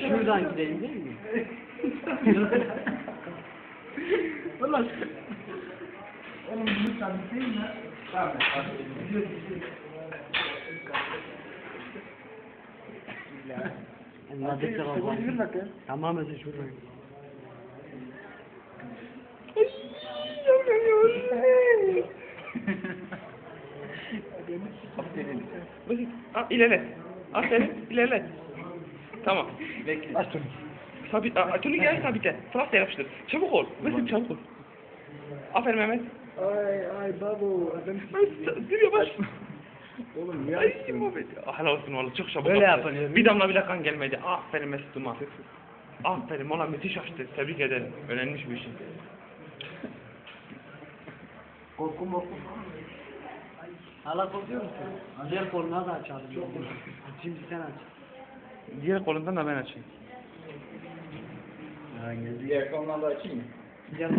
Şuradan gidelim değil mi? Ulan. Oğlum bunu sen değil mi? Tamam. Gidiyor, gidiyor. Nazikte Hadi, kaldı. yürü bakayım. Tamam Mesut. Aferin ilerle. Tamam. Bekle. Aç şunu. Sabit. Aa, Türlü gel sabitle. Fransa'ya yapıştır. Çabuk ol. Basit çabuk ol. Aferin Mehmet. Ay ay babo. Adam Dur yavaş. Oğlum niye Ay? Muhammed. Helal olsun valla çok çabuk. Böyle yapılıyor. Bir damla bile kan gelmedi. Aferin Mesut'uma. Aferin ona müthiş açtı. Tebrik ederim. Öğrenmiş bir şey. Korkum korkum. Hala korkuyor musun? Diğer koluna da açalım. Şimdi sen aç. Diğer kolundan da ben açayım. Diğer konularda açayım mı? Diğer